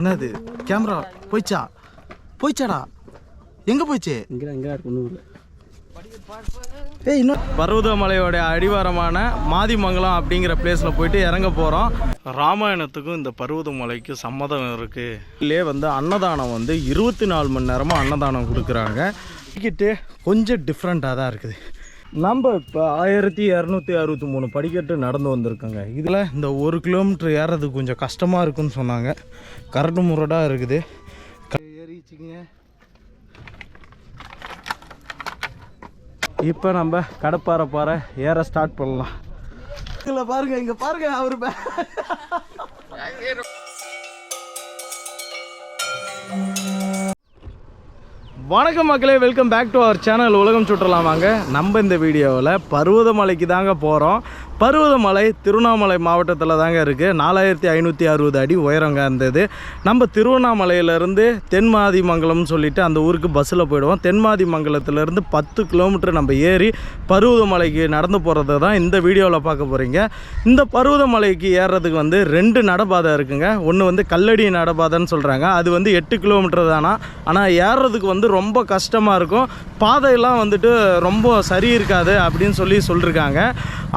என்னது? கேமரா போயிச்சா போயிச்சாடா எங்க போயிச்சு இங்கே இங்கே இருக்கும் ஏய் இன்னும் பர்வதமலையோட அடிவாரமான மாதிமங்கலம் அப்படிங்கிற பிளேஸில் போயிட்டு இறங்க போகிறோம் ராமாயணத்துக்கும் இந்த பர்வதமலைக்கும் சம்மதம் இருக்குது இல்லையே வந்து அன்னதானம் வந்து இருபத்தி நாலு மணி நேரமாக அன்னதானம் கொடுக்குறாங்க. டிக்கெட்டு கொஞ்சம் டிஃப்ரெண்ட்டாக தான் இருக்குது. நம்ம இப்போ ஆயிரத்தி இரநூத்தி அறுபத்தி மூணு படிக்கட்டு நடந்து வந்திருக்கோங்க. இதில் இந்த ஒரு கிலோமீட்டர் ஏறது கொஞ்சம் கஷ்டமாக இருக்குன்னு சொன்னாங்க. கரடு முரடாக இருக்குது. ஏறிச்சிங்க இப்போ நம்ம கடப்பாறை பாறை ஏற ஸ்டார்ட் பண்ணலாம். இதில் பாருங்க இங்கே பாருங்க அவரு பே- வணக்கம் மக்களே வெல்கம் பேக் டு அவர் சேனல் உலகம் சுற்றலாம் வாங்க. நம்ம இந்த வீடியோவில் பருவதமலைக்கு தாங்க போகிறோம் பருவதமலை திருவண்ணாமலை மாவட்டத்தில் தாங்க இருக்குது நாலாயிரத்தி ஐநூற்றி அறுபது அடி உயரங்க இருந்தது நம்ம திருவண்ணாமலையிலேருந்து தென்மாதிமங்கலம்னு சொல்லிட்டு அந்த ஊருக்கு பஸ்ஸில் போயிடுவோம். தென்மாதிமங்கலத்துலேருந்து பத்து கிலோமீட்டர் நம்ம ஏறி பருவதமலைக்கு நடந்து போகிறது தான் இந்த வீடியோவில் பார்க்க போகிறீங்க இந்த பருவதமலைக்கு ஏறுறதுக்கு வந்து ரெண்டு நடபாதை இருக்குங்க. ஒன்று வந்து கல்லடி நடபாதைன்னு சொல்கிறாங்க அது வந்து எட்டு கிலோமீட்டர் தானா? ஆனால் ஏறுறதுக்கு வந்து ரொம்ப கஷ்டமாக இருக்கும். பாதையெல்லாம் வந்துட்டு ரொம்ப சரி இருக்காது அப்படின்னு சொல்லி சொல்லியிருக்காங்க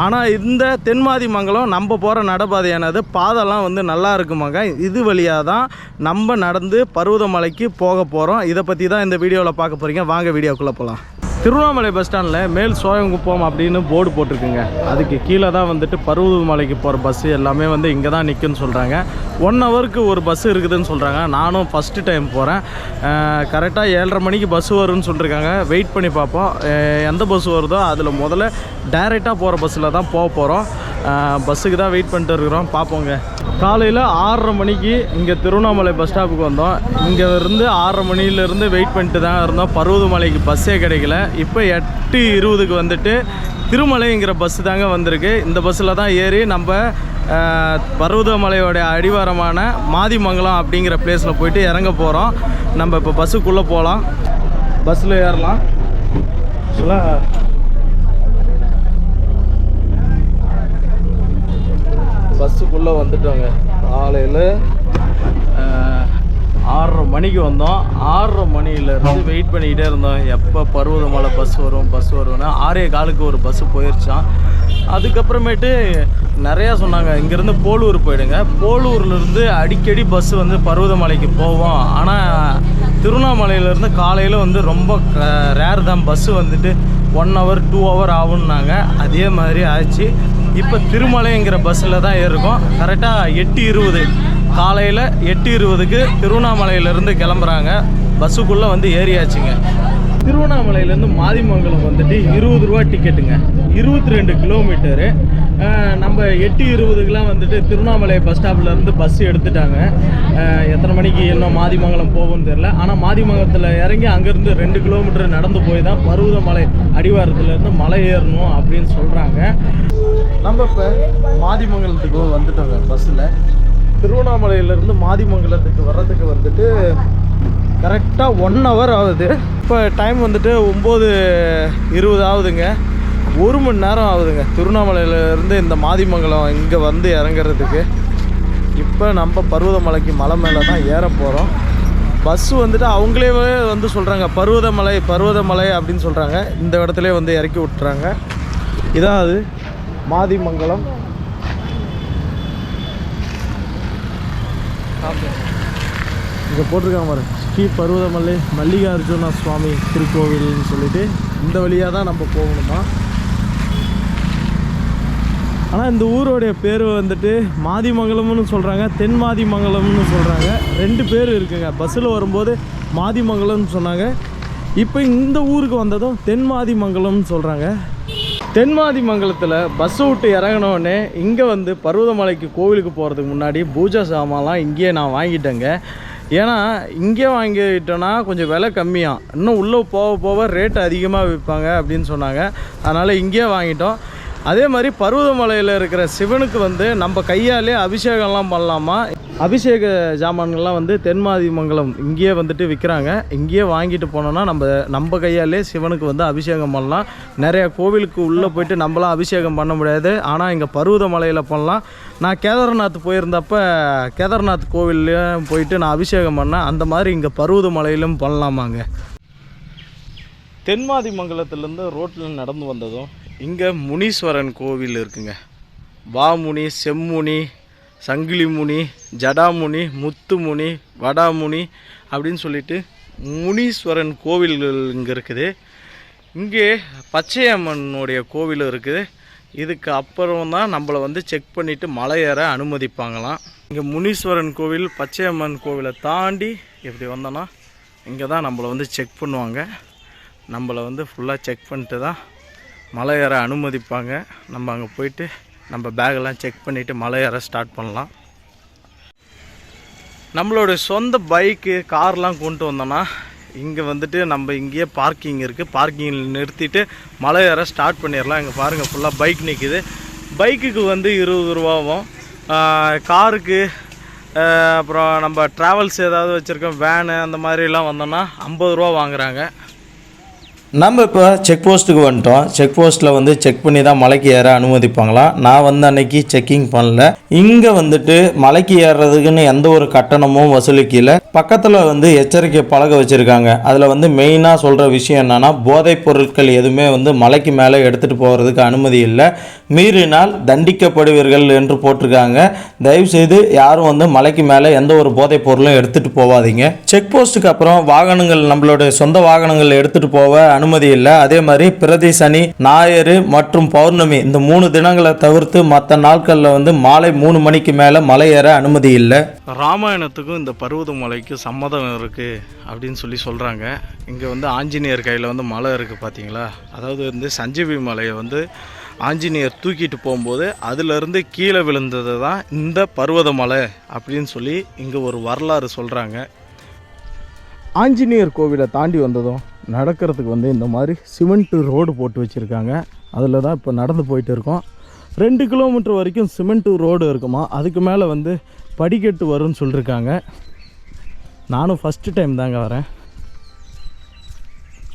ஆனால் இந்த தென்மாதி மங்கலம் நம்ம போகிற நடைபாதையானது பாதைலாம் வந்து நல்லா இருக்குமாங்க. இது வழியாக தான் நம்ம நடந்து பருவதமலைக்கு போக போகிறோம் இதை பற்றி தான் இந்த வீடியோவில் பார்க்க போகிறீங்க வாங்க வீடியோக்குள்ளே போகலாம் திருவண்ணாமலை பஸ் ஸ்டாண்டில் மேல் சோயங்குப்பம் அப்படின்னு போர்டு போட்டிருக்குங்க. அதுக்கு கீழே தான் வந்துட்டு பருவதமலைக்கு போகிற பஸ்ஸு எல்லாமே வந்து இங்கே தான் நிற்குன்னு சொல்கிறாங்க ஒன் ஹவருக்கு ஒரு பஸ் இருக்குதுன்னு சொல்கிறாங்க நானும் ஃபஸ்ட்டு டைம் போகிறேன் கரெக்டாக ஏழரை மணிக்கு பஸ் வரும்னு சொல்லியிருக்காங்க வெயிட் பண்ணி பார்ப்போம். எந்த பஸ் வருதோ அதில் முதல்ல டைரெக்டாக போகிற பஸ்ஸில் தான் போக போகிறோம் பஸ்ஸுக்கு தான் வெயிட் பண்ணிட்டு இருக்கிறோம். பார்ப்போங்க காலையில் ஆறரை மணிக்கு இங்கே திருவண்ணாமலை பஸ் ஸ்டாப்புக்கு வந்தோம். இங்கே இருந்து ஆறரை மணிலேருந்து வெயிட் பண்ணிட்டு தான் இருந்தோம். பருவதமலைக்கு பஸ்ஸே கிடைக்கல. இப்போ எட்டு இருபதுக்கு வந்துட்டு திருமலைங்கிற பஸ்ஸு தாங்க வந்திருக்கு. இந்த பஸ்ஸில் தான் ஏறி நம்ம பருவதமலையோடைய அடிவாரமான மாதிமங்கலம் அப்படிங்கிற பிளேஸில் போயிட்டு இறங்க போகிறோம் நம்ம இப்போ பஸ்ஸுக்குள்ளே போகலாம் பஸ்ஸில் ஏறலாம். ஆக்சுவலாக பஸ்ஸுக்குள்ளே வந்துட்டோங்க. காலையில் ஆறரை மணிக்கு வந்தோம். ஆறரை மணியிலேருந்து வெயிட் பண்ணிக்கிட்டே இருந்தோம். எப்போ பருவதமலை பஸ் வரும் பஸ் வரும்னு. ஆறே காலுக்கு ஒரு பஸ்ஸு போயிருச்சான் அதுக்கப்புறமேட்டு நிறையா சொன்னாங்க. இங்கேருந்து போலூர் போயிடுங்க. போலூர்லேருந்து அடிக்கடி பஸ் வந்து பருவதமலைக்கு போவோம். ஆனால் திருவண்ணாமலையிலேருந்து காலையில் வந்து ரொம்ப ரேர் தான். பஸ்ஸு வந்துட்டு ஒன் ஹவர் டூ ஹவர் ஆகும்னாங்க. அதே மாதிரி ஆச்சு. இப்போ திருமலைங்கிற பஸ்ஸில் தான் ஏறிருக்கோம். கரெக்டாக எட்டு இருபது. காலையில் எட்டு இருபதுக்கு திருவண்ணாமலையிலேருந்து கிளம்புறாங்க. பஸ்ஸுக்குள்ளே வந்து ஏறியாச்சுங்க. திருவண்ணாமலையிலேருந்து மாதிமங்கலம் வந்துட்டு இருபது ரூபா டிக்கெட்டுங்க இருபத்தி ரெண்டு கிலோமீட்டரு நம்ம எட்டு இருபதுக்கெலாம் வந்துட்டு திருவண்ணாமலை பஸ் ஸ்டாப்லேருந்து பஸ் எடுத்துட்டாங்க. எத்தனை மணிக்கு இன்னும் மாதிமங்கலம் போகும்னு தெரில ஆனால் மாதிமங்கலத்தில் இறங்கி அங்கேருந்து ரெண்டு கிலோமீட்டர் நடந்து போய் தான் பருவதமலை அடிவாரத்துலேருந்து மலை ஏறணும் அப்படின்னு சொல்கிறாங்க நம்ம இப்போ மாதிமங்கலத்துக்கு வந்துட்டோங்க பஸ்ஸில் திருவண்ணாமலையிலேருந்து மாதிமங்கலத்துக்கு வர்றதுக்கு வந்துட்டு கரெக்டாக ஒன் ஹவர் ஆகுது. இப்போ டைம் வந்துட்டு ஒம்பது இருபது ஆகுதுங்க. ஒரு மணி நேரம் ஆகுதுங்க. திருவண்ணாமலையிலேருந்து இந்த மாதிமங்கலம் இங்கே வந்து இறங்குறதுக்கு. இப்போ நம்ம பருவதமலைக்கு மலை மேலே தான் ஏற போகிறோம் பஸ்ஸு வந்துட்டு அவங்களே வந்து சொல்கிறாங்க பருவதமலை பருவதமலை அப்படின்னு சொல்கிறாங்க இந்த இடத்துல வந்து இறக்கி விட்டுறாங்க. இதான் அது மாதிமங்கலம். இங்கே போட்டிருக்காங்க பாரு. ஸ்ரீ பருவதமலை மல்லிகார்ஜுனா சுவாமி திருக்கோவில்னு சொல்லிட்டு இந்த வழியாக தான் நம்ம போகணுமா? ஆனால் இந்த ஊரோடைய பேர் வந்துட்டு மாதிமங்கலம்னு சொல்கிறாங்க தென் மாதிமங்கலம்னு சொல்கிறாங்க ரெண்டு பேர் இருக்குங்க. பஸ்ஸில் வரும்போது மாதிமங்கலம்னு சொன்னாங்க. இப்போ இந்த ஊருக்கு வந்ததும் தென் மாதிமங்கலம்னு சொல்கிறாங்க தென்மாதிமங்கலத்தில் பஸ்ஸை விட்டு இறங்கினோடனே இங்கே வந்து பருவதமலைக்கு கோவிலுக்கு போகிறதுக்கு முன்னாடி பூஜா சாமான்லாம் இங்கேயே நான் வாங்கிட்டேங்க. ஏன்னா இங்கே வாங்கிட்டோன்னா கொஞ்சம் விலை கம்மியாக இன்னும் உள்ளே போக போக ரேட் அதிகமாக விற்பாங்க அப்படின்னு சொன்னாங்க. அதனால் இங்கேயே வாங்கிட்டோம். அதே மாதிரி பருவதமலையில் இருக்கிற சிவனுக்கு வந்து நம்ம கையாலே அபிஷேகம்லாம் பண்ணலாமா? அபிஷேக ஜாமான்கள்லாம் வந்து தென்மாதிமங்கலம் இங்கேயே வந்துட்டு விற்கிறாங்க இங்கேயே வாங்கிட்டு போனோம்னா நம்ம நம்ம கையாலே சிவனுக்கு வந்து அபிஷேகம் பண்ணலாம். நிறையா கோவிலுக்கு உள்ளே போயிட்டு நம்மளாம் அபிஷேகம் பண்ண முடியாது. ஆனால் இங்கே பருவதமலையில் பண்ணலாம். நான் கேதார்நாத் போயிருந்தப்ப கேதார்நாத் கோவில்லையும் போயிட்டு நான் அபிஷேகம் பண்ணேன். அந்த மாதிரி இங்கே பருவதமலையிலும் பண்ணலாமாங்க. தென்மாதிமங்கலத்துலேருந்து ரோட்டில் நடந்து வந்ததும் இங்கே முனீஸ்வரன் கோவில் இருக்குங்க. வாமுனி செம்முனி சங்கிலிமுனி ஜடாமுனி முத்துமுனி வடாமுனி அப்படின்னு சொல்லிட்டு முனீஸ்வரன் கோவில்கள் இங்கே இருக்குது. இங்கே பச்சையம்மனுடைய கோவில் இருக்குது. இதுக்கு அப்புறம் தான் நம்மளை வந்து செக் பண்ணிவிட்டு மலை ஏற அனுமதிப்பாங்களாம். இங்கே முனீஸ்வரன் கோவில் பச்சையம்மன் கோவிலை தாண்டி இப்படி வந்தோன்னா இங்கே தான் நம்மளை வந்து செக் பண்ணுவாங்க. நம்மளை வந்து ஃபுல்லாக செக் பண்ணிட்டு தான் மலை ஏற அனுமதிப்பாங்க. நம்ம அங்கே போயிட்டு நம்ம பேக்கெல்லாம் செக் பண்ணிவிட்டு மலை ஏற ஸ்டார்ட் பண்ணலாம். நம்மளோட சொந்த பைக்கு கார்லாம் கொண்டு வந்தோன்னா இங்கே வந்துட்டு நம்ம இங்கேயே பார்க்கிங் இருக்குது பார்க்கிங்கில் நிறுத்திட்டு மலை ஏற ஸ்டார்ட் பண்ணிடலாம். இங்கே பாருங்கள் ஃபுல்லாக பைக் நிற்கிது பைக்குக்கு வந்து இருபது ரூபாவும் காருக்கு அப்புறம் நம்ம ட்ராவல்ஸ் ஏதாவது வச்சுருக்கோம் வேனு அந்த மாதிரிலாம் வந்தோன்னா ஐம்பது ரூபா வாங்குகிறாங்க நம்ம இப்போ செக் போஸ்ட்டுக்கு வந்துட்டோம். செக் போஸ்ட்டில் வந்து செக் பண்ணி தான் மலைக்கு ஏற அனுமதிப்பாங்களாம் நான் வந்து அன்னைக்கு செக்கிங் பண்ணல. இங்கே வந்துட்டு மலைக்கு ஏறுறதுக்குன்னு எந்த ஒரு கட்டணமும் வசூலிக்கல. பக்கத்தில் வந்து எச்சரிக்கை பழக வச்சுருக்காங்க. அதில் வந்து மெயினாக சொல்கிற விஷயம் என்னென்னா போதைப் பொருட்கள் எதுவுமே வந்து மலைக்கு மேலே எடுத்துகிட்டு போகிறதுக்கு அனுமதி இல்லை. மீறினால் தண்டிக்கப்படுவீர்கள் என்று போட்டிருக்காங்க. தயவுசெய்து யாரும் வந்து மலைக்கு மேலே எந்த ஒரு போதைப் பொருளும் எடுத்துகிட்டு போகாதீங்க செக் போஸ்ட்டுக்கு அப்புறம் வாகனங்கள் நம்மளுடைய சொந்த வாகனங்கள் எடுத்துகிட்டு போக அனுமதி இல்லை. அதே மாதிரி பிரதி சனி ஞாயிறு மற்றும் பௌர்ணமி இந்த மூணு தினங்களை தவிர்த்து மற்ற நாட்களில் வந்து மாலை மூணு மணிக்கு மேலே மலை ஏற அனுமதி இல்லை. ராமாயணத்துக்கும் இந்த பருவத மலைக்கும் சம்மதம் இருக்குது அப்படின்னு சொல்லி சொல்கிறாங்க இங்கே வந்து ஆஞ்சநேயர் கையில் வந்து மலை இருக்குது பார்த்தீங்களா அதாவது வந்து சஞ்சீவி மலையை வந்து ஆஞ்சநேயர் தூக்கிட்டு போகும்போது அதிலிருந்து கீழே விழுந்தது தான் இந்த பருவத மலை அப்படின்னு சொல்லி இங்கே ஒரு வரலாறு சொல்கிறாங்க ஆஞ்சநேயர் கோவிலை தாண்டி வந்ததும் நடக்கிறதுக்கு வந்து இந்த மாதிரி சிமெண்ட்டு ரோடு போட்டு வச்சுருக்காங்க. அதில் தான் இப்போ நடந்து போயிட்டு இருக்கோம். ரெண்டு கிலோமீட்டர் வரைக்கும் சிமெண்ட் ரோடு இருக்குமா? அதுக்கு மேலே வந்து படிக்கட்டு வரும்னு சொல்லியிருக்காங்க நானும் ஃபஸ்ட்டு டைம் தாங்க வரேன்.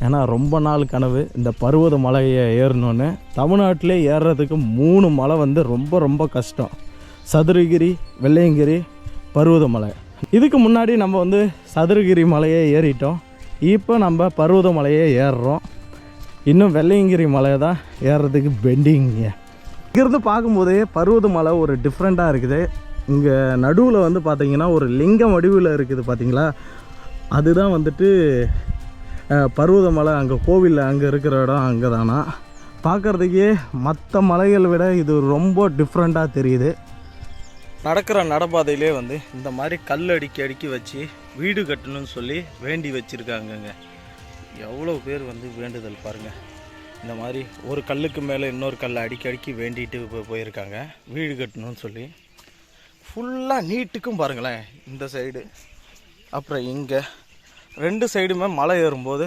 ஏன்னா ரொம்ப நாள் கனவு. இந்த பருவத மலையை ஏறணுன்னு தமிழ்நாட்டிலே ஏறுறதுக்கு மூணு மலை வந்து ரொம்ப ரொம்ப கஷ்டம். சதுரகிரி வெள்ளையங்கிரி பருவதமலை இதுக்கு முன்னாடி நம்ம வந்து சதுரகிரி மலையே ஏறிட்டோம். இப்போ நம்ம பருவத மலையே ஏறுறோம். இன்னும் வெள்ளையங்கிரி மலை தான் ஏறுறதுக்கு பெண்டிங்க இங்கேருந்து பார்க்கும்போதே பருவத மலை ஒரு டிஃப்ரெண்ட்டாக இருக்குது. இங்கே நடுவில் வந்து பார்த்திங்கன்னா ஒரு லிங்கம் வடிவில் இருக்குது பார்த்திங்களா? அதுதான் வந்துட்டு பருவதமலை அங்கே கோவிலில் அங்கே இருக்கிற இடம் அங்கே தானா பார்க்குறதுக்கே மற்ற மலைகளை விட இது ரொம்ப டிஃப்ரெண்ட்டாக தெரியுது. நடக்கிற நடப்பாதையிலே வந்து இந்த மாதிரி கல் அடுக்கி அடுக்கி வச்சு வீடு கட்டணும்னு சொல்லி வேண்டி வச்சுருக்காங்கங்க. எவ்வளோ பேர் வந்து வேண்டுதல் பாருங்கள் இந்த மாதிரி ஒரு கல்லுக்கு மேலே இன்னொரு கல்லை அடுக்கி அடிக்கி வேண்டிட்டு போயிருக்காங்க. வீடு கட்டணும்னு சொல்லி. ஃபுல்லாக நீட்டுக்கும் பாருங்களேன் இந்த சைடு. அப்புறம் இங்கே ரெண்டு சைடுமே மலை ஏறும்போது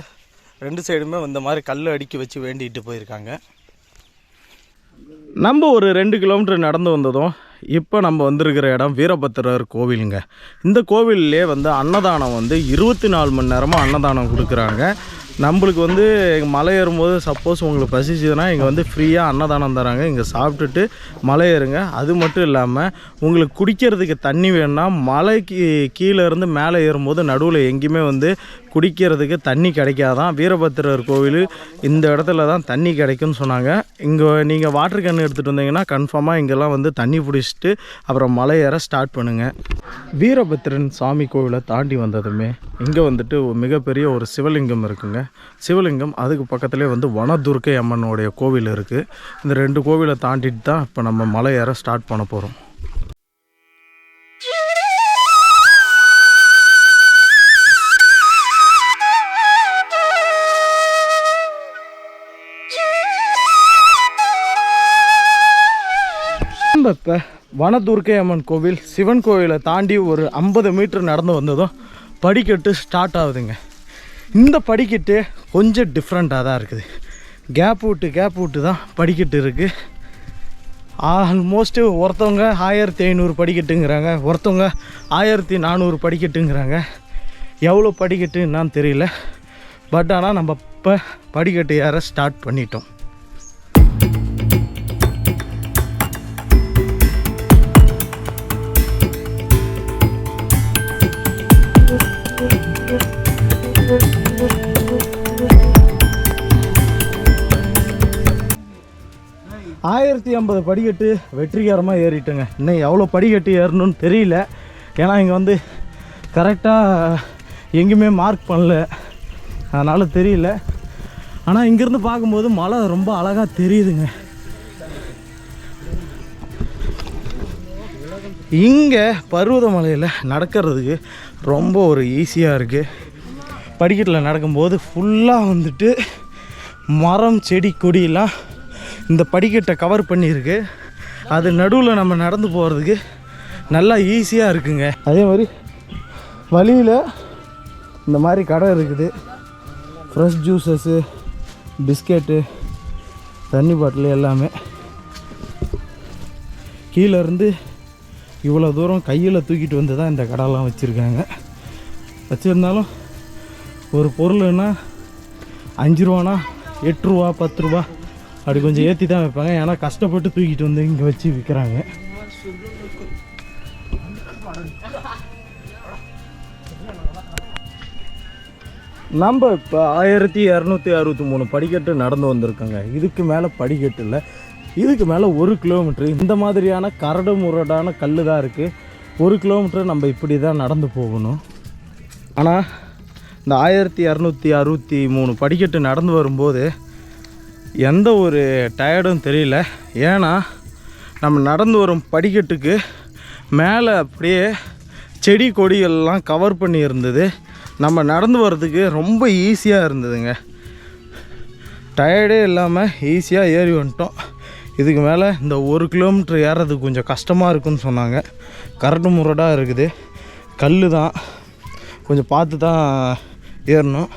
ரெண்டு சைடுமே இந்த மாதிரி கல் அடுக்கி வச்சு வேண்டிட்டு போயிருக்காங்க. நம்ம ஒரு ரெண்டு கிலோமீட்டர் நடந்து வந்ததும் இப்போ நம்ம வந்திருக்கிற இடம் வீரபத்திரர் கோவிலுங்க. இந்த கோவில்லே வந்து அன்னதானம் வந்து இருபத்தி நாலு மணி நேரமாக அன்னதானம் கொடுக்குறாங்க. நம்மளுக்கு வந்து மலை ஏறும்போது சப்போஸ் உங்களுக்கு பசிச்சுதுன்னா இங்கே வந்து ஃப்ரீயாக அன்னதானம் தராங்க. இங்கே சாப்பிட்டுட்டு மலை ஏறுங்க. அது மட்டும் இல்லாமல் உங்களுக்கு குடிக்கிறதுக்கு தண்ணி வேணும்னா மலைக்கு கீழே இருந்து மேலே ஏறும்போது நடுவில் எங்கேயுமே வந்து குடிக்கிறதுக்கு தண்ணி கிடைக்காதான். வீரபத்திரர் கோவில் இந்த இடத்துல தான் தண்ணி கிடைக்கும்னு சொன்னாங்க. இங்கே நீங்கள் வாட்டர் கேன் எடுத்துகிட்டு வந்தீங்கன்னா கன்ஃபார்மாக இங்கெல்லாம் வந்து தண்ணி பிடிச்சிட்டு அப்புறம் மலை ஏற ஸ்டார்ட் பண்ணுங்கள் வீரபத்திரன் சாமி கோவிலை தாண்டி வந்ததுமே இங்கே வந்துட்டு மிகப்பெரிய ஒரு சிவலிங்கம் இருக்குங்க. சிவலிங்கம் அதுக்கு பக்கத்துலேயே வந்து வனதுர்க்கை அம்மனுடைய கோவில் இருக்குது இந்த ரெண்டு கோவிலை தாண்டிட்டு தான் இப்போ நம்ம மலை ஏற ஸ்டார்ட் பண்ண போகிறோம் இப்போ வனதுர்க்கை அம்மன் கோவில் சிவன் கோவிலை தாண்டி ஒரு ஐம்பது மீட்டர் நடந்து வந்ததும் படிக்கட்டு ஸ்டார்ட் ஆகுதுங்க. இந்த படிக்கட்டு கொஞ்சம் டிஃப்ரெண்ட்டாக தான் இருக்குது. கேப் விட்டு கேப் விட்டு தான் படிக்கட்டு இருக்குது ஆல்மோஸ்ட்டு ஒருத்தவங்க ஆயிரத்தி ஐநூறு படிக்கட்டுங்கிறாங்க ஒருத்தவங்க ஆயிரத்தி நானூறு படிக்கட்டுங்கிறாங்க. எவ்வளோ படிக்கட்டு என்னன்னு தெரியல. பட் ஆனால் நம்ம இப்போ படிக்கட்டு ஏற ஸ்டார்ட் பண்ணிட்டோம். நூற்றி ஐம்பது படிக்கட்டு வெற்றிகரமாக ஏறிட்டேங்க. இன்னும் எவ்வளோ படிக்கட்டு ஏறணும்னு தெரியல. ஏன்னா இங்கே வந்து கரெக்டாக எங்கேயுமே மார்க் பண்ணல. அதனால் தெரியல. ஆனால் இங்கேருந்து பார்க்கும்போது மலை ரொம்ப அழகாக தெரியுதுங்க. இங்கே பருவதமலையில் நடக்கிறதுக்கு ரொம்ப ஒரு ஈஸியாக இருக்குது படிக்கட்டில் நடக்கும்போது ஃபுல்லாக வந்துட்டு மரம் செடி கொடியெல்லாம் இந்த படிக்கட்டை கவர் பண்ணியிருக்கு. அது நடுவில் நம்ம நடந்து போகிறதுக்கு நல்லா ஈஸியாக இருக்குங்க. அதே மாதிரி வழியில் இந்த மாதிரி கடை இருக்குது. ஃப்ரெஷ் ஜூஸஸ்ஸு பிஸ்கெட்டு தண்ணி பாட்டில் எல்லாமே. கீழேருந்து இவ்வளோ தூரம் கையில் தூக்கிட்டு வந்து தான் இந்த கடைலாம் வச்சுருக்காங்க. வச்சுருந்தாலும் ஒரு பொருள்னா அஞ்சு ரூபானா? எட்டு ரூபா பத்து ரூபா? அப்படி கொஞ்சம் ஏற்றி தான் வைப்பாங்க. ஏன்னா கஷ்டப்பட்டு தூக்கிட்டு வந்து இங்கே வச்சு விற்கிறாங்க நம்ம இப்போ ஆயிரத்தி இரநூத்தி அறுபத்தி மூணு படிக்கட்டு நடந்து வந்திருக்கோங்க. இதுக்கு மேலே படிக்கட்டு இல்லை. இதுக்கு மேலே ஒரு கிலோமீட்ரு இந்த மாதிரியான கரடு முரடான கல் தான் இருக்குது ஒரு கிலோமீட்டர் நம்ம இப்படி தான் நடந்து போகணும். ஆனால் இந்த ஆயிரத்தி இரநூத்தி அறுபத்தி மூணு படிக்கட்டு நடந்து வரும்போது எந்த ஒரு டயர்டும் தெரியல. ஏன்னா நம்ம நடந்து வரும் படிக்கட்டுக்கு மேலே அப்படியே செடி கொடிகள்லாம் கவர் பண்ணி இருந்தது. நம்ம நடந்து வர்றதுக்கு ரொம்ப ஈஸியாக இருந்ததுங்க. டயர்டே இல்லாமல் ஈஸியாக ஏறி வந்துட்டோம். இதுக்கு மேலே இந்த ஒரு கிலோமீட்டர் ஏறுறதுக்கு கொஞ்சம் கஷ்டமாக இருக்குன்னு சொன்னாங்க. கரடு முரடாக இருக்குது. கல் தான் கொஞ்சம் பார்த்து தான் ஏறணும்.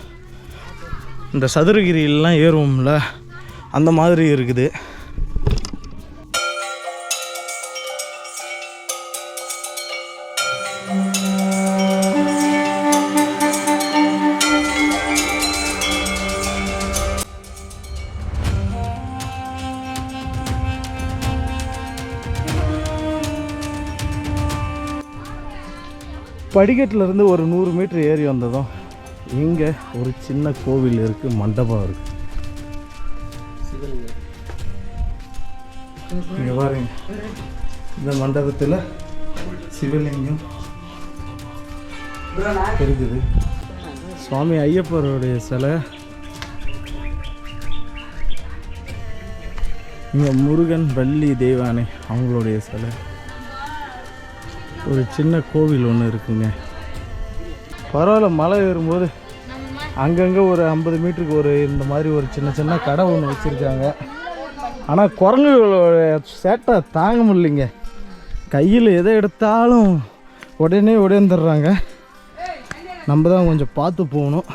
இந்த சதுரகிரியிலலாம் ஏறுவோம்ல. அந்த மாதிரி இருக்குது. படிக்கட்டிலேருந்து ஒரு நூறு மீட்ரு ஏறி வந்ததும் இங்கே ஒரு சின்ன கோவில் இருக்குது மண்டபம் இருக்குது இங்க பாருங்க. இந்த மண்டபத்தில் சிவலிங்கம் இருக்குது சுவாமி ஐயப்பருடைய சிலை. இங்கே முருகன் வள்ளி தெய்வானை அவங்களுடைய சிலை. ஒரு சின்ன கோவில் ஒன்று இருக்குங்க. பரவாயில்ல மலை ஏறும்போது அங்கங்கே ஒரு ஐம்பது மீட்டருக்கு ஒரு இந்த மாதிரி ஒரு சின்ன சின்ன கடை ஒன்று வச்சுருக்காங்க. ஆனால் குரங்குகளோட சேட்டை தாங்க முடியலைங்க. கையில் எதை எடுத்தாலும் உடனே உடையந்துடுறாங்க நம்ம தான் கொஞ்சம் பார்த்து போகணும்.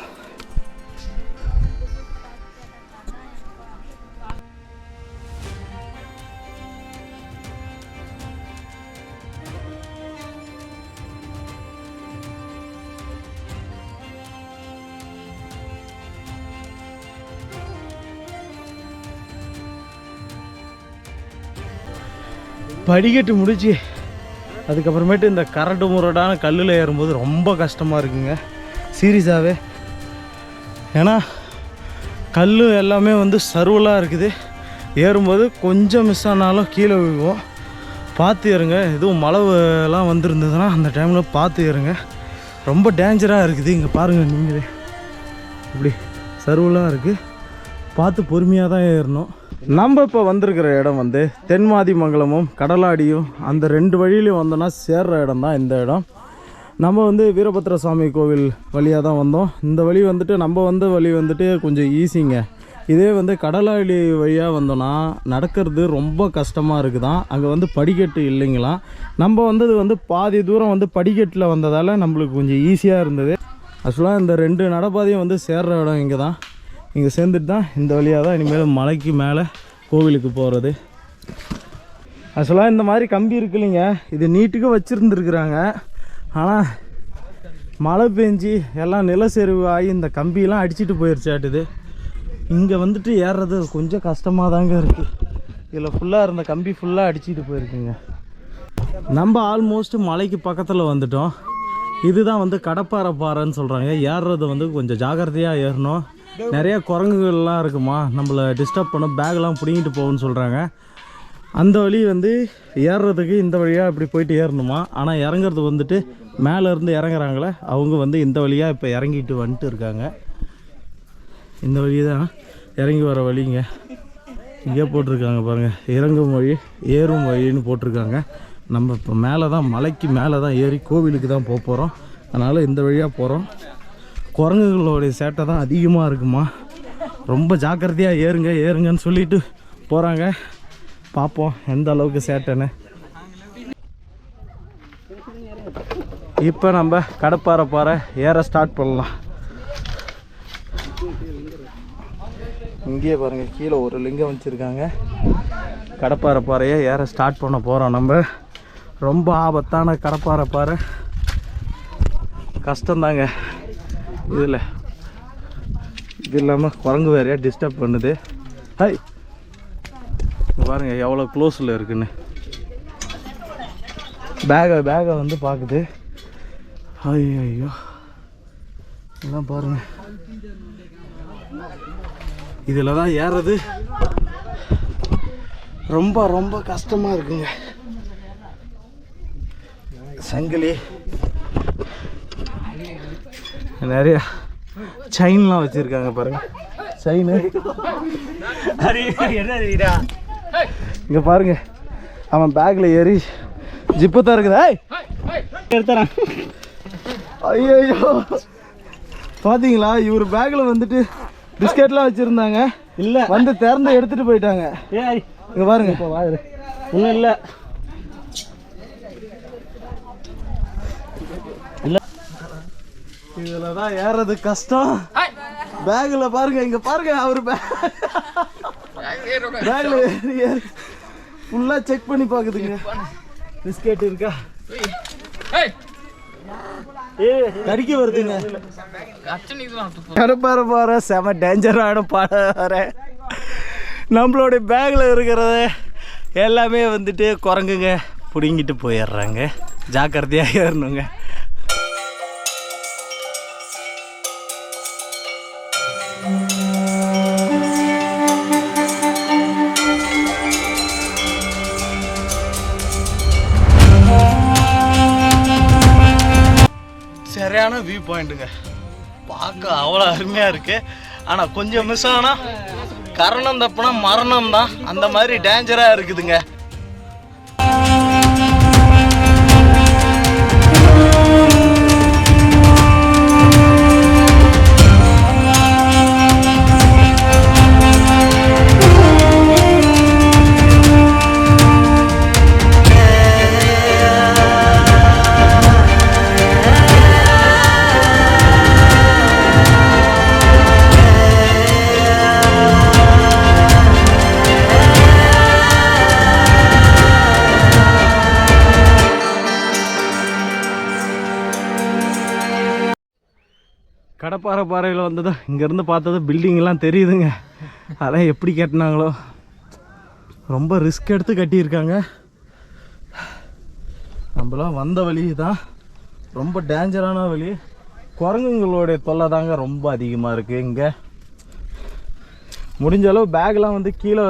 படிக்கட்டு முடிச்சு அதுக்கப்புறமேட்டு இந்த கரடு முரடான கல்லில் ஏறும்போது ரொம்ப கஷ்டமாக இருக்குங்க. சீரியஸாகவே ஏன்னா கல் எல்லாமே வந்து சர்வலாக இருக்குது. ஏறும்போது கொஞ்சம் மிஸ் ஆனாலும் கீழே விழுவோம். பார்த்து ஏறுங்க. எதுவும் மழை எல்லாம் அந்த டைமில் பார்த்து ஏறுங்க. ரொம்ப டேஞ்சராக இருக்குது. இங்கே பாருங்கள் நீங்களே. இப்படி சர்வலாக இருக்குது பார்த்து பொறுமையாக தான் ஏறணும். நம்ம இப்போ வந்திருக்கிற இடம் வந்து தென்மாதிமங்கலமும் கடலாடியும் அந்த ரெண்டு வழியிலையும் வந்தோன்னா சேர்ற இடம் தான் இந்த இடம். நம்ம வந்து வீரபத்திர சுவாமி கோவில் வழியாக தான் வந்தோம். இந்த வழி வந்துட்டு நம்ம வந்த வழி வந்துட்டு கொஞ்சம் ஈஸிங்க இதே வந்து கடலாடி வழியாக வந்தோன்னா நடக்கிறது ரொம்ப கஷ்டமாக இருக்குதான். அங்கே வந்து படிக்கட்டு இல்லைங்களாம் நம்ம வந்தது வந்து பாதி தூரம் வந்து படிக்கட்டில் வந்ததால் நம்மளுக்கு கொஞ்சம் ஈஸியாக இருந்தது. ஆக்சுவலாக இந்த ரெண்டு நடைபாதையும் வந்து சேர்ற இடம் இங்கே தான் இங்கே சேர்ந்துட்டு தான் இந்த வழியாக தான் இனிமேல் மலைக்கு மேலே கோவிலுக்கு போகிறது ஆக்சுவலாக இந்த மாதிரி கம்பி இருக்கு இல்லைங்க. இது நீட்டுக்கு வச்சுருந்துருக்குறாங்க. ஆனால் மழை பெஞ்சி எல்லாம் நிலச்சரிவு ஆகி இந்த கம்பியெல்லாம் அடிச்சிட்டு போயிருச்சாட்டுது இங்கே வந்துட்டு ஏறுறது கொஞ்சம் கஷ்டமாக தாங்க இருக்குது இதில் ஃபுல்லாக இருந்த கம்பி ஃபுல்லாக அடிச்சிட்டு போயிருக்குங்க. நம்ம ஆல்மோஸ்ட் மலைக்கு பக்கத்தில் வந்துட்டோம். இதுதான் வந்து கடப்பாறை பாறைன்னு சொல்கிறாங்க ஏறுறது வந்து கொஞ்சம் ஜாக்கிரதையாக ஏறணும். நிறைய குரங்குகள்லாம் இருக்குமா? நம்மளை டிஸ்டர்ப் பண்ண பேக்லாம் பிடிங்கிட்டு போகும்னு சொல்கிறாங்க அந்த வழி வந்து ஏறுறதுக்கு இந்த வழியாக இப்படி போயிட்டு ஏறணுமா? ஆனால் இறங்குறது வந்துட்டு மேலே இருந்து இறங்குறாங்களே அவங்க வந்து இந்த வழியாக இப்போ இறங்கிட்டு வந்துட்டு இருக்காங்க. இந்த வழி தான் இறங்கி வர வழிங்க. இங்கே போட்டிருக்காங்க பாருங்கள் இறங்கும் வழி ஏறும் வழின்னு போட்டிருக்காங்க. நம்ம இப்போ மேலே தான் மலைக்கு மேலே தான் ஏறி கோவிலுக்கு தான் போக போகிறோம் அதனால் இந்த வழியாக போகிறோம் குரங்குகளுடைய சேட்டை தான் அதிகமாக இருக்குமா? ரொம்ப ஜாக்கிரதையாக ஏறுங்க ஏறுங்கன்னு சொல்லிட்டு போகிறாங்க பார்ப்போம் எந்த அளவுக்கு சேட்டைன்னு. இப்போ நம்ம கடப்பாறை பாறை ஏற ஸ்டார்ட் பண்ணலாம். இங்கேயே பாருங்க கீழே ஒரு லிங்கம் வச்சுருக்காங்க. கடப்பாறை பாறையை ஏற ஸ்டார்ட் பண்ண போகிறோம் நம்ம. ரொம்ப ஆபத்தான கடப்பாறை பாறை. கஷ்டந்தாங்க இதில். இது இல்லாமல் குரங்கு வேறையா டிஸ்டர்ப் பண்ணுது. ஹாய் பாருங்கள் பாருங்க எவ்வளோ க்ளோஸில் இருக்குன்னு. பேகை பேகை வந்து பார்க்குது ஐயோ ஐயோ இதெல்லாம் பாருங்கள் இதில் தான் ஏறது ரொம்ப ரொம்ப கஷ்டமாக இருக்குங்க. சங்கிலி. நிறைய செயின்லாம் வச்சுருக்காங்க பாருங்க. செயின் இங்கே பாருங்க. அவன் பேக்கில் ஏறி ஜிப்பு தான் இருக்குது எடுத்துறான் ஐயோ பாத்தீங்களா? இவர் பேக்கில் வந்துட்டு பிஸ்கெட்லாம் வச்சுருந்தாங்க. இல்லை. வந்து திறந்து எடுத்துட்டு போயிட்டாங்க. ஏய் இங்கே பாருங்க. இப்போ வாரு ஒன்றும் இல்லை இல்லை. இதில் தான் ஏறது கஷ்டம். பேக்கில் பாருங்க இங்கே பாருங்க அவர் பேக் பேக்கில் ஏறி ஃபுல்லாக செக் பண்ணி பார்க்குதுங்க. பிஸ்கெட் இருக்கா? கடிக்க வருதுங்க. கடப்பார போகிற செம டேஞ்சரான பாட நம்மளோட பேக்கில் இருக்கிறத எல்லாமே வந்துட்டு குரங்குங்க பிடுங்கிட்டு போயிடுறாங்க. ஜாக்கிரதையாக ஏறணுங்க. சரியான வியூ பாயிண்ட்டுங்க பார்க்க அவ்வளோ அருமையாக இருக்கு. ஆனால் கொஞ்சம் மிஸ் ஆனால் கரணம் தப்புனா மரணம் தான். அந்த மாதிரி டேஞ்சராக இருக்குதுங்க. கடப்பாறை வந்ததோ வந்தது இங்கேருந்து பார்த்தது பில்டிங்லாம் தெரியுதுங்க. அதான் எப்படி கட்டினாங்களோ. ரொம்ப ரிஸ்க் எடுத்து கட்டியிருக்காங்க. நம்மளாம் வந்த வழி தான். ரொம்ப டேஞ்சரான வழி. குரங்குங்களுடைய தொல்லை தாங்க ரொம்ப அதிகமாக இருக்குது இங்கே. முடிஞ்ச அளவு பேக்லாம் வந்து கீழே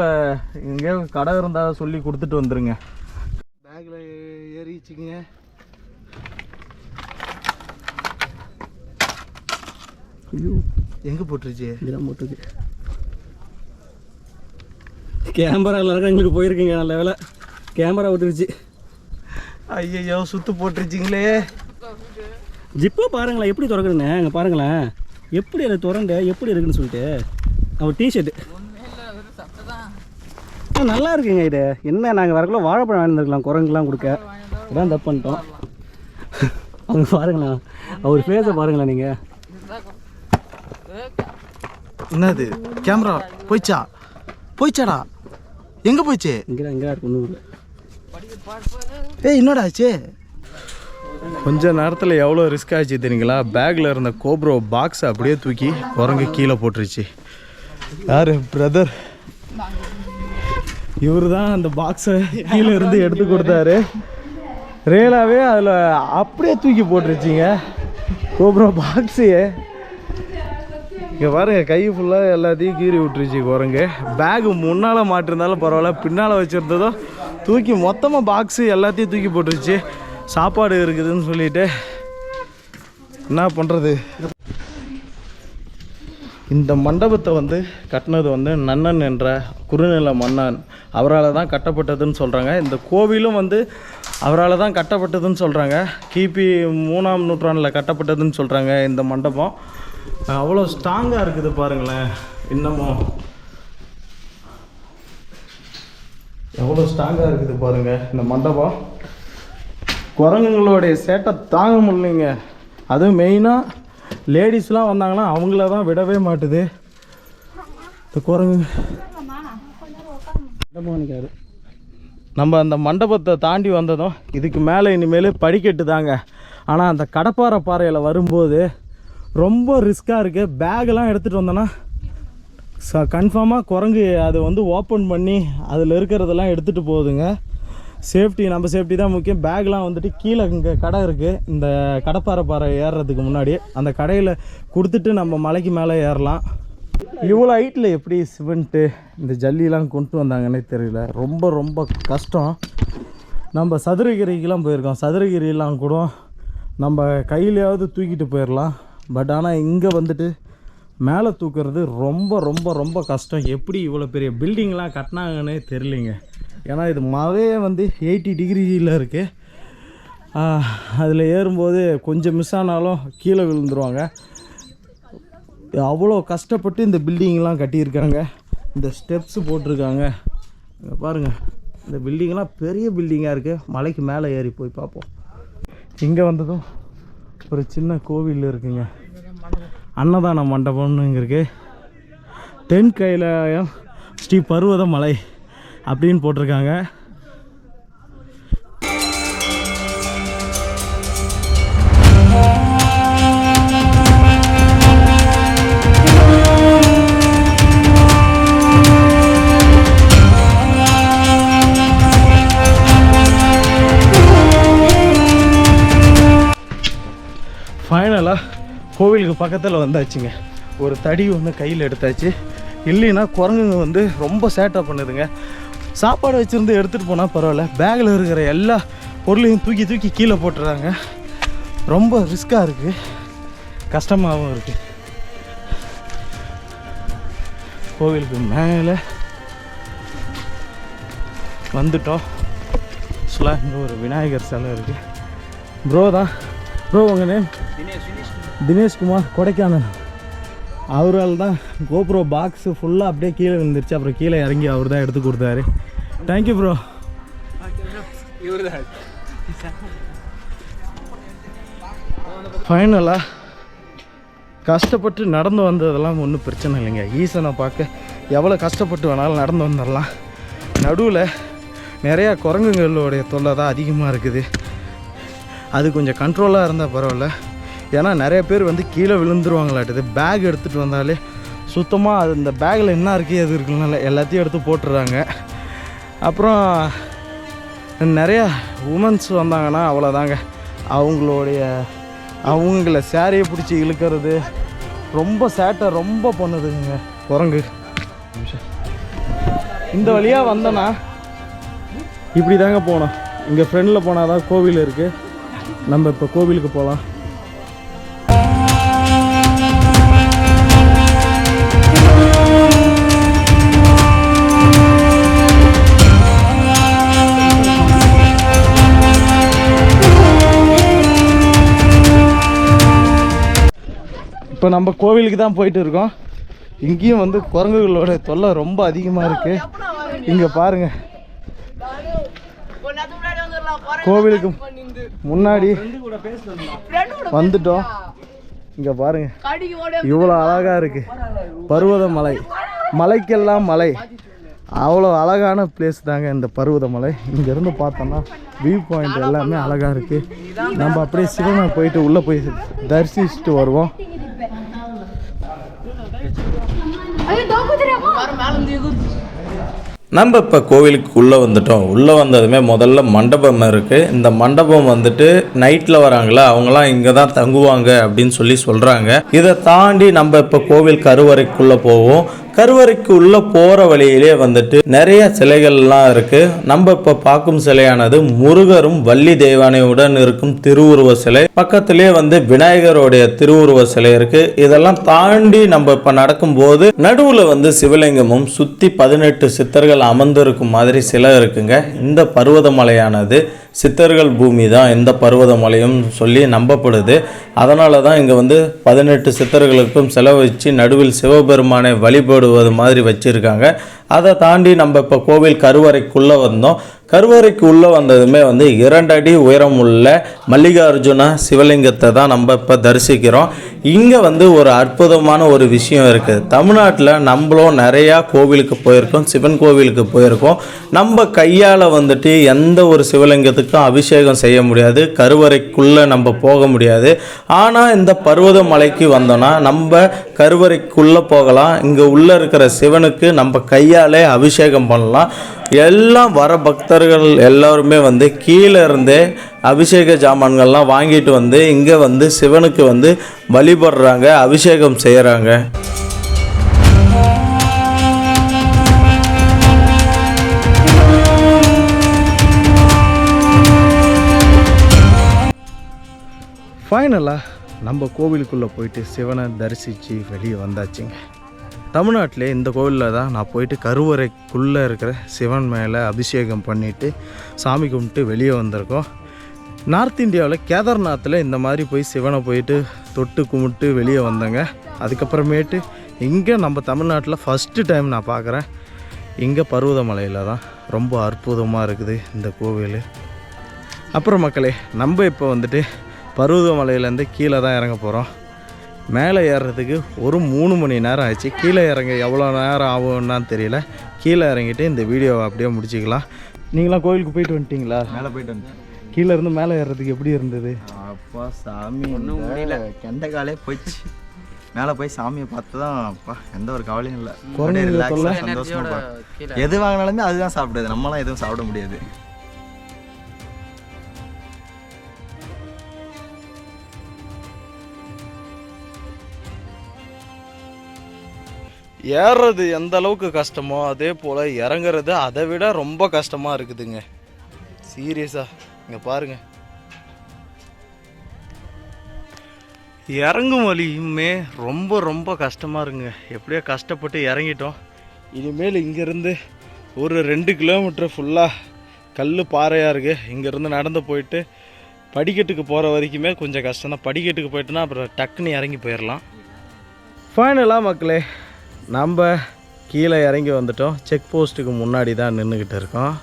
எங்கேயோ கடை இருந்தால் சொல்லி கொடுத்துட்டு வந்துடுங்க பேக்கில் ஏறிச்சிங்க ஐயோ. எங்கே போட்டுருச்சு? இதெல்லாம் போட்டுருக்கு. கேமரா எல்லாருக்கும் எங்களுக்கு போயிருக்கீங்க நல்ல வேலை கேமரா விட்டுருச்சு ஐயையோ சுத்து போட்டுருச்சிங்களே. ஜிப்போ பாருங்களேன் எப்படி திறக்குதுண்ணே அங்கே பாருங்களேன். எப்படி அதை திறந்து எப்படி இருக்குன்னு சொல்லிட்டு. அவன் டிஷர்ட்டு ஆ நல்லா இருக்குங்க இது. என்ன நாங்கள் வரக்குள்ள வாழைப்பழம் வாங்கியிருந்துருக்கலாம் குரங்குலாம் கொடுக்க. இதான் தப்பு பண்ணிட்டோம். அவங்க பாருங்களேன் அவர் ஃபேஸை பாருங்களேன் நீங்கள் என்னது? கேமரா போயிச்சா போயிச்சாடா எங்கே போயிச்சு ஏய் என்னடா ஆச்சு? கொஞ்ச நேரத்தில் எவ்வளோ ரிஸ்க் ஆச்சு தெரியுங்களா? பேக்கில் இருந்த கோப்ரோ பாக்ஸை அப்படியே தூக்கி குரங்கு கீழே போட்டுருச்சு. யார்? பிரதர் இவர் தான் அந்த பாக்ஸை கீழே இருந்து எடுத்து கொடுத்தாரு. ரியலாகவே அதில் அப்படியே தூக்கி போட்டுருச்சிங்க. கோப்ரோ பாக்ஸையே இங்கே பாருங்கள் கை ஃபுல்லாக எல்லாத்தையும் கீறி விட்டுருச்சு குரங்கு பேகு முன்னால் மாட்டிருந்தாலும் பரவாயில்ல பின்னால் வச்சுருந்ததும் தூக்கி மொத்தமாக பாக்ஸு எல்லாத்தையும் தூக்கி போட்டுருச்சு. சாப்பாடு இருக்குதுன்னு சொல்லிட்டு. என்ன பண்ணுறது இந்த மண்டபத்தை வந்து கட்டினது வந்து நன்னன் என்ற குறுநில மன்னன். அவரால் தான் கட்டப்பட்டதுன்னு சொல்கிறாங்க இந்த கோவிலும் வந்து அவரால் தான் கட்டப்பட்டதுன்னு சொல்கிறாங்க கிபி மூணாம் நூற்றாண்டில் கட்டப்பட்டதுன்னு சொல்கிறாங்க இந்த மண்டபம். அவ்வளோ ஸ்ட்ராங்காக இருக்குது பாருங்களேன் இன்னமும். எவ்வளோ ஸ்ட்ராங்காக இருக்குது பாருங்கள் இந்த மண்டபம். குரங்குங்களுடைய சேட்டை தாங்க முடியலைங்க. அதுவும் மெயினாக லேடிஸ்லாம் வந்தாங்கன்னா அவங்கள தான் விடவே மாட்டுது. இந்த குரங்கு. நினைக்காரு நம்ம அந்த மண்டபத்தை தாண்டி வந்ததும் இதுக்கு மேலே இனிமேல் படிக்கட்டு தாங்க ஆனால் அந்த கடப்பாறை பாறையில் வரும்போது ரொம்ப ரிஸ்க்காக இருக்குது பேக்கெல்லாம் எடுத்துகிட்டு வந்தோன்னா ச கன்ஃபார்மாக குரங்கு அதை வந்து ஓப்பன் பண்ணி அதில் இருக்கிறதெல்லாம் எடுத்துகிட்டு போகுதுங்க. சேஃப்டி நம்ம சேஃப்டி தான் முக்கியம். பேக்லாம் வந்துட்டு கீழே இங்கே கடை இருக்குது இந்த கடப்பாறை பாறை ஏறுறதுக்கு முன்னாடி அந்த கடையில் கொடுத்துட்டு நம்ம மலைக்கு மேலே ஏறலாம். இவ்வளோ ஹைட்டில் எப்படி சிமெண்ட்டு இந்த ஜல்லிலாம் கொண்டு வந்தாங்கன்னே தெரியல. ரொம்ப ரொம்ப கஷ்டம். நம்ம சதுரகிரிக்கெலாம் போயிருக்கோம். சதுரகிரிலாம் கூட நம்ம கையிலையாவது தூக்கிட்டு போயிடலாம் பட் ஆனால் இங்கே வந்துட்டு மேலே தூக்குறது ரொம்ப ரொம்ப ரொம்ப கஷ்டம். எப்படி இவ்வளோ பெரிய பில்டிங்லாம் கட்டினாங்கன்னே தெரிலிங்க ஏன்னா இது மழையே வந்து எயிட்டி டிகிரியில் இருக்குது அதில் ஏறும்போது கொஞ்சம் மிஸ் ஆனாலும் கீழே விழுந்துருவாங்க. அவ்வளோ கஷ்டப்பட்டு இந்த பில்டிங்லாம் கட்டியிருக்காங்க. இந்த ஸ்டெப்ஸ் போட்டிருக்காங்க. இங்க பாருங்கள் இந்த பில்டிங்லாம் பெரிய பில்டிங்காக இருக்குது மலைக்கு மேலே ஏறி போய் பார்ப்போம். இங்கே வந்ததும் ஒரு சின்ன கோவில் இருக்குங்க. அன்னதான மண்டபம்னு இங்கே இருக்குது தென் கைலாயம் ஸ்ரீ பருவத மலை அப்படின்னு போட்டிருக்காங்க. ஃபைனலாக கோவிலுக்கு பக்கத்தில் வந்தாச்சுங்க. ஒரு தடி ஒன்று கையில் எடுத்தாச்சு. இல்லைன்னா குரங்குங்க வந்து ரொம்ப சேட்டை பண்ணுதுங்க. சாப்பாடு வச்சுருந்து எடுத்துகிட்டு போனால் பரவாயில்ல. பேக்கில் இருக்கிற எல்லா பொருளையும் தூக்கி தூக்கி கீழே போட்டுறாங்க. ரொம்ப ரிஸ்க்காக இருக்குது கஷ்டமாகவும் இருக்குது கோவிலுக்கு மேலே வந்துட்டோம். ஆக்சுவலாக இங்கே ஒரு விநாயகர் சிலை இருக்குது ப்ரோ தான் ப்ரோ உங்கள் நேம் தினேஷ்குமார் கொடைக்கானல். அவரால் தான் கோப்ரோ பாக்ஸு ஃபுல்லாக அப்படியே கீழே விழுந்துருச்சு. அப்புறம் கீழே இறங்கி அவர் தான் எடுத்து கொடுத்தாரு. தேங்க்யூ ப்ரோ ஃபைனலாக கஷ்டப்பட்டு நடந்து வந்ததெல்லாம் ஒன்றும் பிரச்சனை இல்லைங்க. ஈசனை பார்க்க எவ்வளோ கஷ்டப்பட்டு வேணாலும் நடந்து வந்துடலாம் நடுவில் நிறையா குரங்குகளுடைய தொல்லை தான் அதிகமாக இருக்குது. அது கொஞ்சம் கண்ட்ரோலாக இருந்தால் பரவாயில்ல. ஏன்னா நிறைய பேர் வந்து கீழே விழுந்துருவாங்களாட்டுது பேக் எடுத்துகிட்டு வந்தாலே சுத்தமாக அது இந்த பேக்கில் என்ன இருக்குது அது இருக்குனால எல்லாத்தையும் எடுத்து போட்டுடுறாங்க அப்புறம் நிறையா உமன்ஸ் வந்தாங்கன்னா அவ்வளோதாங்க அவங்களுடைய அவங்கள சேரையை பிடிச்சி இழுக்கிறது. ரொம்ப சேட்டை ரொம்ப பண்ணுதுங்க. குரங்கு. இந்த வழியாக வந்தேன்னா இப்படி தாங்க போகணும். இங்கே ஃப்ரெண்டில் போனால் தான் கோவில் இருக்குது நம்ம இப்போ கோவிலுக்கு போகலாம் இப்போ நம்ம கோவிலுக்கு தான் போயிட்டு இருக்கோம். இங்கேயும் வந்து குரங்குகளோட தொல்லை ரொம்ப அதிகமாக இருக்குது இங்கே பாருங்கள் கோவிலுக்கு முன்னாடி வந்துட்டோம். இங்கே பாருங்க. இவ்வளோ அழகாக இருக்கு. பர்வத மலை மலைக்கெல்லாம் மலை. அவ்வளோ அழகான பிளேஸ் தாங்க இந்த பருவதமலை. இங்கேருந்து பார்த்தோன்னா வியூ பாயிண்ட் எல்லாமே அழகாக இருக்குது நம்ம அப்படியே சிவனை போயிட்டு உள்ளே போய் தரிசிச்சுட்டு வருவோம். நம்ம இப்போ கோவிலுக்கு உள்ளே வந்துட்டோம். உள்ளே வந்ததுமே முதல்ல மண்டபம் இருக்குது இந்த மண்டபம் வந்துட்டு நைட்டில் வராங்களா? அவங்களாம் இங்கே தான் தங்குவாங்க அப்படின்னு சொல்லி சொல்கிறாங்க இதை தாண்டி நம்ம இப்போ கோவில் கருவறைக்குள்ளே போவோம். கருவறைக்கு உள்ளே போகிற வழியிலே வந்துட்டு நிறைய சிலைகள்லாம் இருக்குது நம்ம இப்போ பார்க்கும் சிலையானது முருகரும் வள்ளி தேவானையுடன் இருக்கும் திருவுருவ சிலை. பக்கத்திலே வந்து விநாயகருடைய திருவுருவ சிலை இருக்குது இதெல்லாம் தாண்டி நம்ம இப்போ நடக்கும்போது நடுவில் வந்து சிவலிங்கமும் சுற்றி பதினெட்டு சித்தர்கள் அமர்ந்திருக்கும் மாதிரி சிலை இருக்குங்க. இந்த பர்வதமலையானது சித்தர்கள் பூமி தான் இந்த பர்வதமலையும் சொல்லி நம்பப்படுது. அதனால தான் இங்கே வந்து பதினெட்டு சித்தர்களுக்கும் செலவு வச்சு நடுவில் சிவபெருமானை வழிபடுவது மாதிரி வச்சுருக்காங்க. அதை தாண்டி நம்ம இப்போ கோவில் கருவறைக்குள்ளே வந்தோம். கருவறைக்கு உள்ளே வந்ததுமே வந்து இரண்டு அடி உயரம் உள்ள மல்லிகார்ஜுன சிவலிங்கத்தை தான் நம்ம இப்போ தரிசிக்கிறோம். இங்கே வந்து ஒரு அற்புதமான ஒரு விஷயம் இருக்குது தமிழ்நாட்டில் நம்மளும் நிறையா கோவிலுக்கு போயிருக்கோம் சிவன் கோவிலுக்கு போயிருக்கோம். நம்ம கையால் வந்துட்டு எந்த ஒரு சிவலிங்கத்துக்கும் அபிஷேகம் செய்ய முடியாது கருவறைக்குள்ளே நம்ம போக முடியாது. ஆனால் இந்த பர்வத மலைக்கு வந்தோன்னா நம்ம கருவறைக்குள்ளே போகலாம். இங்கே உள்ளே இருக்கிற சிவனுக்கு நம்ம கையாலே அபிஷேகம் பண்ணலாம். எல்லாம் வர பக்தர்கள் எல்லோருமே வந்து கீழே இருந்தே அபிஷேக ஜாமான்கள்லாம் வாங்கிட்டு வந்து இங்கே வந்து சிவனுக்கு வந்து வழிபடுறாங்க அபிஷேகம் செய்கிறாங்க ஃபைனலாக நம்ம கோவிலுக்குள்ளே போயிட்டு சிவனை தரிசித்து வெளியே வந்தாச்சுங்க. தமிழ்நாட்டிலே இந்த கோவிலில் தான் நான் போயிட்டு கருவறைக்குள்ளே இருக்கிற சிவன் மேலே அபிஷேகம் பண்ணிவிட்டு சாமி கும்பிட்டு வெளியே வந்திருக்கோம். நார்த் இந்தியாவில் கேதார்நாத்தில் இந்த மாதிரி போய் சிவனை போயிட்டு தொட்டு கும்பிட்டு வெளியே வந்தேங்க. அதுக்கப்புறமேட்டு இங்கே நம்ம தமிழ்நாட்டில் ஃபஸ்ட்டு டைம் நான் பார்க்குறேன் இங்கே பருவதமலையில் தான் ரொம்ப அற்புதமாக இருக்குது இந்த கோவில். அப்புறம் மக்களே நம்ம இப்போ வந்துட்டு பருவதமலையிலேருந்து கீழே தான் இறங்க போகிறோம் மேலே ஏறுறதுக்கு ஒரு மூணு மணி நேரம் ஆச்சு. கீழே இறங்க எவ்வளோ நேரம் ஆகும்னான்னு தெரியல. கீழே இறங்கிட்டு இந்த வீடியோவை அப்படியே முடிச்சிக்கலாம். நீங்களாம் கோயிலுக்கு போயிட்டு வந்துட்டீங்களா? மேலே போயிட்டு வந்துட்டேன். கீழே இருந்து மேலே ஏறுறதுக்கு எப்படி இருந்தது? அப்பா சாமி ஒன்றும் முடியல. கெண்ட காலே போயிடுச்சு. மேலே போய் சாமியை பார்த்து தான் அப்பா எந்த ஒரு கவலையும் இல்லை. குரங்குங்க ரிலாக்ஸாக சந்தோஷமா பா- எது வாங்கினாலுமே அதுதான் சாப்பிடுது நம்மலாம் எதுவும் சாப்பிட முடியாது. ஏறுறது எந்த அளவுக்கு கஷ்டமோ அதே போல் இறங்குறது அதை விட ரொம்ப கஷ்டமாக இருக்குதுங்க. சீரியஸாக இங்கே பாருங்க. இறங்கும் வழியுமே ரொம்ப ரொம்ப கஷ்டமாக இருக்குங்க. எப்படியோ கஷ்டப்பட்டு இறங்கிட்டோம். இனிமேல் இங்கேருந்து ஒரு ரெண்டு கிலோமீட்டர் ஃபுல்லாக கல் பாறையாக இருக்குது இங்கேருந்து நடந்து போயிட்டு படிக்கட்டுக்கு போகிற வரைக்குமே கொஞ்சம் கஷ்டம் தான் படிக்கட்டுக்கு போயிட்டுனா அப்புறம் டக்குன்னு இறங்கி போயிடலாம் ஃபைனலாக மக்களே நம்ம கீழே இறங்கி வந்துட்டோம். செக் போஸ்ட்டுக்கு முன்னாடி தான் நின்றுக்கிட்டு இருக்கோம்.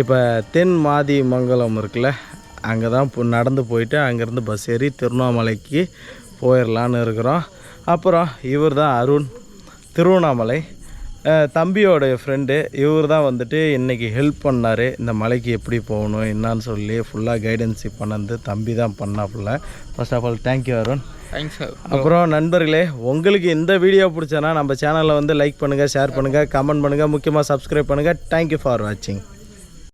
இப்போ தென் மாதி மங்கலம் இருக்குல்ல அங்கே தான் நடந்து போயிட்டு அங்கேருந்து பஸ் ஏறி திருவண்ணாமலைக்கு போயிடலான்னு இருக்கிறோம். அப்புறம் இவர் தான் அருண் திருவண்ணாமலை. தம்பியோடைய ஃப்ரெண்டு இவர் தான் வந்துட்டு இன்றைக்கி ஹெல்ப் பண்ணார். இந்த மலைக்கு எப்படி போகணும் என்னான்னு சொல்லி ஃபுல்லாக கைடன்ஸி பண்ணது தம்பி தான் பண்ணா ஃபுல்லாக first of all thank you Arun. அப்புறம் நண்பர்களே உங்களுக்கு இந்த வீடியோ பிடிச்சனா நம்ம சேனலை வந்து லைக் பண்ணுங்கள் ஷேர் பண்ணுங்கள் கமெண்ட் பண்ணுங்கள் முக்கியமாக சப்ஸ்கிரைப் பண்ணுங்கள் தேங்க்யூ ஃபார் வாட்சிங்